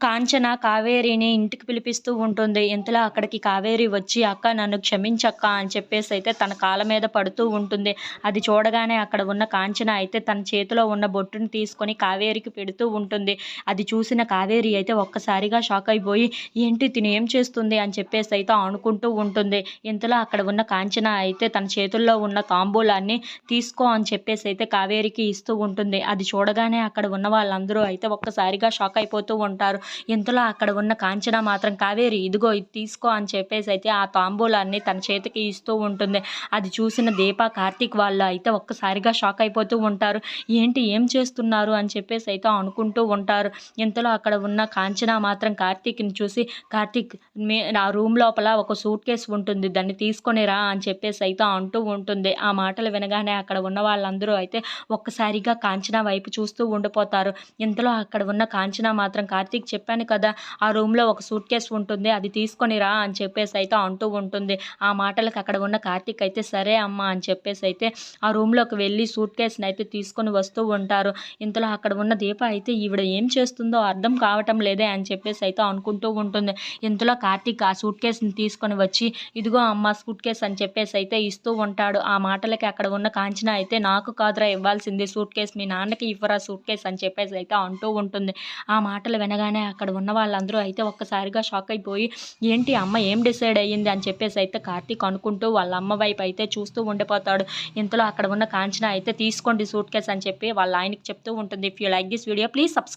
కాంచన కావేరిని ఇంటికి పిలిపిస్తూ ఉంటుంది. ఇంతలో అక్కడికి కావేరి వచ్చి అక్క నన్ను క్షమించక్క అని చెప్పేసి అయితే తన కాళ్ళ మీద పడుతూ ఉంటుంది. అది చూడగానే అక్కడ ఉన్న కాంచన అయితే తన చేతిలో ఉన్న బొట్టుని తీసుకొని కావేరికి పెడుతూ ఉంటుంది. అది చూసిన కావేరి అయితే ఒక్కసారిగా షాక్ అయిపోయి ఏంటి తిని ఏం చేస్తుంది? అని చెప్పేసి అయితే అనుకుంటూ ఉంటుంది. ఇంతలో అక్కడ ఉన్న కాంచన అయితే తన చేతుల్లో ఉన్న తాంబూలాన్ని తీసుకో అని చెప్పేసి అయితే కావేరికి ఇస్తూ ఉంటుంది. అది చూడగానే అక్కడ ఉన్న వాళ్ళందరూ అయితే ఒక్కసారిగా షాక్ అయిపోతూ ఉంటారు. ఇంతలో అక్కడ ఉన్న కాంచన మాత్రం కావేరి ఇదిగో ఇది తీసుకో అని చెప్పేసి అయితే ఆ తాంబూలాన్ని తన చేతికి ఇస్తూ ఉంటుంది. అది చూసిన దీప కార్తీక్ వాళ్ళు అయితే ఒక్కసారిగా షాక్ అయిపోతూ ఉంటారు. ఏంటి ఏం చేస్తున్నారు? అని చెప్పేసి అయితే అనుకుంటూ ఉంటారు. ఇంతలో అక్కడ ఉన్న కాంచన మాత్రం కార్తీక్ని చూసి కార్తీక్ మీ ఆ రూమ్ లోపల ఒక సూట్ కేసు ఉంటుంది. దాన్ని తీసుకొని రా అని చెప్పేసి అయితే అంటూ ఉంటుంది. ఆ మాటలు వినగానే అక్కడ ఉన్న వాళ్ళందరూ అయితే ఒక్కసారిగా కాంచన వైపు చూస్తూ ఉండిపోతారు. ఇంతలో అక్కడ ఉన్న కాంచన మాత్రం కార్తీక్ చెప్పాను కదా ఆ రూమ్లో ఒక సూట్ కేసు ఉంటుంది అది తీసుకొని రా అని చెప్పేసి అయితే అంటూ ఉంటుంది. ఆ మాటలకు అక్కడ ఉన్న కార్తీక్ అయితే సరే అమ్మ అని చెప్పేసి అయితే ఆ రూమ్లోకి వెళ్ళి సూట్ కేసుని అయితే తీసుకొని వస్తూ ఉంటారు. ఇంతలో అక్కడ ఉన్న దీప అయితే ఈవిడ ఏం చేస్తుందో అర్థం కావటం లేదే అని చెప్పేసి అయితే అనుకుంటూ ఉంటుంది. ఇంతలో కార్తీక్ ఆ సూట్ కేసుని తీసుకొని వచ్చి ఇదిగో అమ్మ సూట్ కేసు అని చెప్పేసి అయితే ఇస్తూ ఉంటాడు. ఆ మాటలకి అక్కడ ఉన్న కాంచన అయితే నాకు కాదురా ఇవ్వాల్సింది సూట్ కేసు మీ నాన్నకి ఇవ్వరా సూట్ కేసు అని చెప్పేసి అయితే అంటూ ఉంటుంది. ఆ మాటలు వినగానే అక్కడ ఉన్న వాళ్ళందరూ అయితే ఒక్కసారిగా షాక్ అయిపోయి ఏంటి అమ్మ ఏం డిసైడ్ అయ్యింది? అని చెప్పేసి అయితే కార్తీక్ అనుకుంటూ వాళ్ళ అమ్మ వైపు అయితే చూస్తూ ఉండిపోతాడు. ఇంతలో అక్కడ ఉన్న కాంచన అయితే తీసుకోండి సూట్ కేస్ అని చెప్పి వాళ్ళ ఆయనకి చెప్తూ ఉంటుంది. If you like this video please subscribe